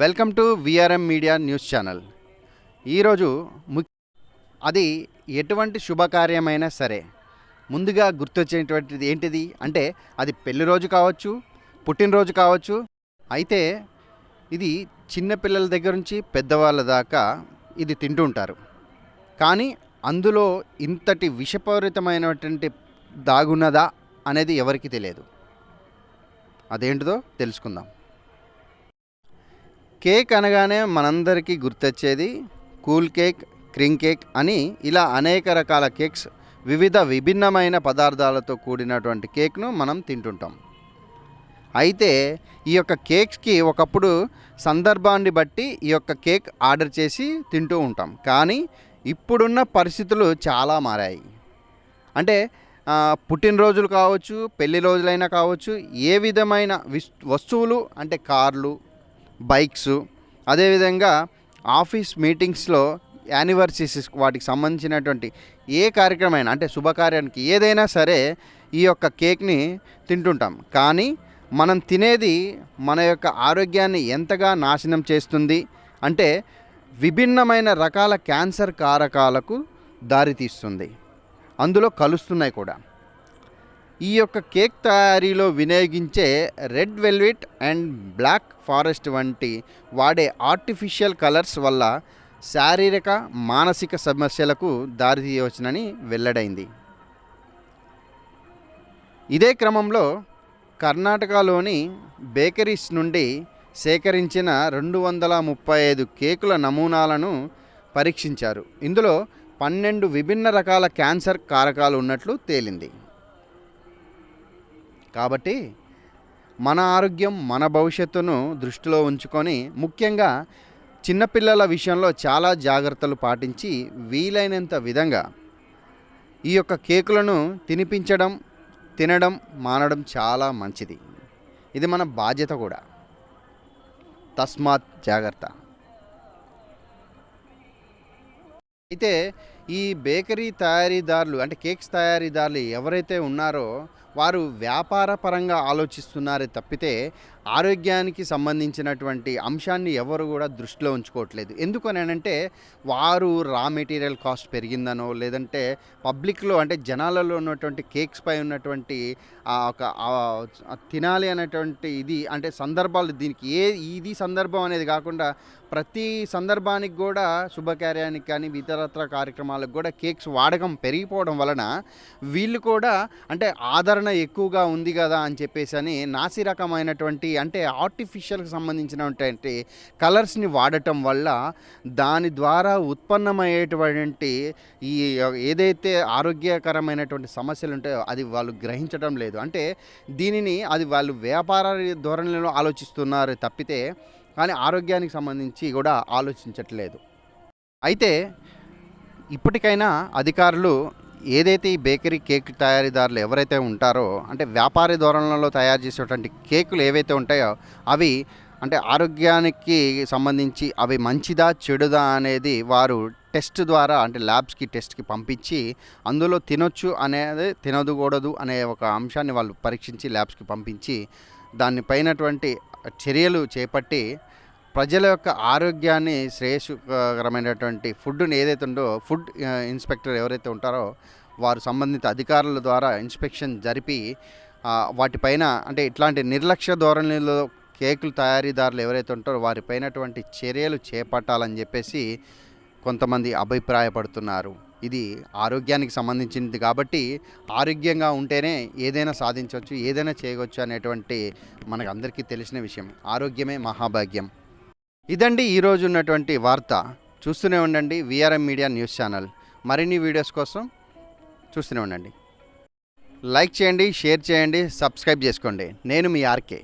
Welcome to VRM media news channel. ఈరోజు ముఖ్య అది ఎటువంటి శుభకార్యమైనా సరే ముందుగా గుర్తొచ్చేటువంటిది ఏంటిది? అంటే అది పెళ్ళి రోజు కావచ్చు పుట్టినరోజు కావచ్చు అయితే ఇది చిన్నపిల్లల దగ్గర నుంచి పెద్దవాళ్ళ దాకా ఇది తింటూ ఉంటారు. కానీ అందులో ఇంతటి విషపూరితమైనటువంటి దాగున్నదా అనేది ఎవరికి తెలియదు. అదేంటిదో తెలుసుకుందాం. కేక్ అనగానే మనందరికీ గుర్తొచ్చేది కూల్ కేక్ క్రీమ్ కేక్ అని ఇలా అనేక రకాల కేక్స్ వివిధ విభిన్నమైన పదార్థాలతో కూడినటువంటి కేక్ను మనం తింటుంటాం. అయితే ఈ యొక్క కేక్స్కి ఒకప్పుడు సందర్భాన్ని బట్టి ఈ యొక్క కేక్ ఆర్డర్ చేసి తింటూ ఉంటాం. కానీ ఇప్పుడున్న పరిస్థితులు చాలా మారాయి. అంటే పుట్టినరోజులు కావచ్చు పెళ్ళి రోజులైనా కావచ్చు ఏ విధమైన విస్ వస్తువులు అంటే కార్లు బైక్స్. అదేవిధంగా ఆఫీస్ మీటింగ్స్లో యానివర్సరీస్ వాటికి సంబంధించినటువంటి ఏ కార్యక్రమం అంటే శుభకార్యానికి ఏదైనా సరే ఈ యొక్క కేక్ని తింటుంటాం. కానీ మనం తినేది మన యొక్క ఆరోగ్యాన్ని ఎంతగా నాశనం చేస్తుంది అంటే విభిన్నమైన రకాల క్యాన్సర్ కారకాలకు దారితీస్తుంది. అందులో కలుస్తున్నాయి కూడా. ఈ యొక్క కేక్ తయారీలో వినియోగించే red velvet and black forest వంటి వాడే ఆర్టిఫిషియల్ కలర్స్ వల్ల శారీరక మానసిక సమస్యలకు దారితీయవచ్చునని వెల్లడైంది. ఇదే క్రమంలో కర్ణాటకలోని బేకరీస్ నుండి సేకరించిన రెండు వందల ముప్పై ఐదు కేకుల నమూనాలను పరీక్షించారు. ఇందులో పన్నెండు విభిన్న రకాల క్యాన్సర్ కారకాలు ఉన్నట్లు తేలింది. కాబట్టి మన ఆరోగ్యం మన భవిష్యత్తును దృష్టిలో ఉంచుకొని ముఖ్యంగా చిన్నపిల్లల విషయంలో చాలా జాగ్రత్తలు పాటించి వీలైనంత విధంగా ఈ యొక్క కేకులను తినిపించడం తినడం మానడం చాలా మంచిది. ఇది మన బాధ్యత కూడా. తస్మాత్ జాగ్రత్త. అయితే ఈ బేకరీ తయారీదారులు అంటే కేక్స్ తయారీదారులు ఎవరైతే ఉన్నారో వారు వ్యాపార పరంగా ఆలోచిస్తున్నారే తప్పితే ఆరోగ్యానికి సంబంధించినటువంటి అంశాన్ని ఎవరు కూడా దృష్టిలో ఉంచుకోవట్లేదు. ఎందుకనంటే వారు రా మెటీరియల్ కాస్ట్ పెరిగిందనో లేదంటే పబ్లిక్లో అంటే జనాలలో ఉన్నటువంటి కేక్స్ పై ఉన్నటువంటి ఒక తినాలి అనేటువంటి ఇది అంటే సందర్భాలు దీనికి ఏ ఇది సందర్భం అనేది కాకుండా ప్రతి సందర్భానికి కూడా శుభకార్యానికి కానీ ఇతరత్ర కార్యక్రమాలకు కూడా కేక్స్ వాడకం పెరిగిపోవడం వలన వీళ్ళు కూడా అంటే ఆదరణ ఎక్కువగా ఉంది కదా అని చెప్పేసి అని నాసి రకమైనటువంటి అంటే ఆర్టిఫిషియల్కి సంబంధించినటువంటి కలర్స్ని వాడటం వల్ల దాని ద్వారా ఉత్పన్నమయ్యేటువంటి ఈ ఏదైతే ఆరోగ్యకరమైనటువంటి సమస్యలు ఉంటాయో అది వాళ్ళు గ్రహించడం లేదు. అంటే దీనిని అది వాళ్ళు వ్యాపార ధోరణిలో ఆలోచిస్తున్నారు తప్పితే కానీ ఆరోగ్యానికి సంబంధించి కూడా ఆలోచించట్లేదు. అయితే ఇప్పటికైనా అధికారులు ఏదైతే ఈ బేకరీ కేక్ తయారీదారులు ఎవరైతే ఉంటారో అంటే వ్యాపారి ధోరణలో తయారు చేసేటువంటి కేకులు ఏవైతే ఉంటాయో అవి అంటే ఆరోగ్యానికి సంబంధించి అవి మంచిదా చెడుదా అనేది వారు టెస్ట్ ద్వారా అంటే ల్యాబ్స్కి టెస్ట్కి పంపించి అందులో తినొచ్చు అనేది తినదకూడదు అనే ఒక అంశాన్ని వాళ్ళు పరీక్షించి ల్యాబ్స్కి పంపించి దానిపైనటువంటి చర్యలు చేపట్టి ప్రజల యొక్క ఆరోగ్యాన్ని శ్రేయస్కరమైనటువంటి ఫుడ్ని ఏదైతే ఉందో ఫుడ్ ఇన్స్పెక్టర్ ఎవరైతే ఉంటారో వారు సంబంధిత అధికారుల ద్వారా ఇన్స్పెక్షన్ జరిపి వాటిపైన అంటే ఇట్లాంటి నిర్లక్ష్య ధోరణిలో కేకులు తయారీదారులు ఎవరైతే ఉంటారో వారిపైనటువంటి చర్యలు చేపట్టాలని చెప్పేసి కొంతమంది అభిప్రాయపడుతున్నారు. ఇది ఆరోగ్యానికి సంబంధించింది కాబట్టి ఆరోగ్యంగా ఉంటేనే ఏదైనా సాధించవచ్చు ఏదైనా చేయవచ్చు అనేటువంటి మనకు అందరికీ తెలిసిన విషయం. ఆరోగ్యమే మహాభాగ్యం. ఇదండి ఈరోజు ఉన్నటువంటి వార్త. చూస్తూనే ఉండండి విఆర్ఎం మీడియా న్యూస్ ఛానల్ మరిన్ని వీడియోస్ కోసం చూస్తూనే ఉండండి. లైక్ చేయండి షేర్ చేయండి సబ్స్క్రైబ్ చేసుకోండి. నేను మీ ఆర్కే.